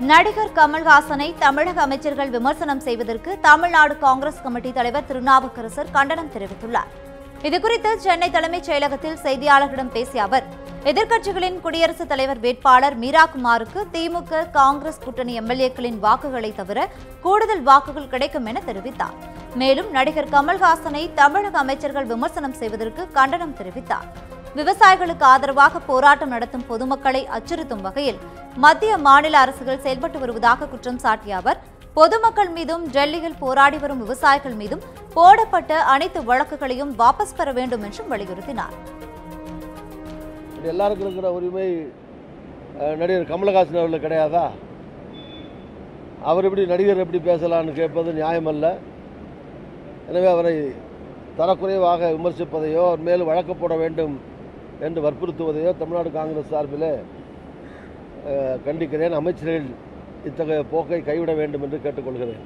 நடிகர் கமல்ஹாசனை தமிழக அமைச்சர்கள் விமர்சனம் செய்வதற்கு தமிழ்நாடு காங்கிரஸ் கமிட்டி தலைவர் திருநாவுக்கரசர் கண்டனம் தெரிவித்துள்ளார். இதுகுறித்து சென்னை தலைமைச் செயலகத்தில் செய்தியாளர்களிடம் பேசிய அவர் எதிர்க்கட்சிகளின் குடியரசுத் தலைவர் வேட்பாளர் மீரா குமாருக்கு திமுக காங்கிரஸ் கூட்டணி எம்எல்ஏக்களின் வாக்குகளை தவிர கூடுதல் வாக்குகள் கிடைக்கும் என தெரிவித்தார். மேலும் நடிகர் கமல்ஹாசனை தமிழக அமைச்சர்கள் விமர்சனம் செய்வதற்கு கண்டனம் தெரிவித்தார். விவசாயிகளுக்கு ஆதரவாக போராட்டம் நடத்தும் பொதுமக்களை அச்சுறுத்தும் வகையில் மத்திய மாநில அரசுகள் செயல்பட்டு வருவதாக குற்றம் சாட்டிய அவர் பொதுமக்கள் மீதும் டெல்லியில் போராடி வரும் விவசாயிகள் மீதும் போடப்பட்ட அனைத்து வழக்குகளையும் வாபஸ் பெற வேண்டும் என்றும் வலியுறுத்தினார். எல்லாருக்கும் இருக்கிற உரிமை நடிகர் கமலஹாசன் அவர்களுக்கு கிடையாதா? அவர் எப்படி நடிகர் எப்படி பேசலாம்னு கேட்பது நியாயமல்ல. எனவே அவரை தரக்குறைவாக விமர்சிப்பதையோ அவர் மேல் வழக்கு போட வேண்டும் என்று வற்புறுத்துவதையோ தமிழ்நாடு காங்கிரஸ் சார்பில் கண்டிக்கிறேன். அமைச்சர்கள் இத்தகைய போக்கை கைவிட வேண்டும் என்று கேட்டுக்கொள்கிறேன்.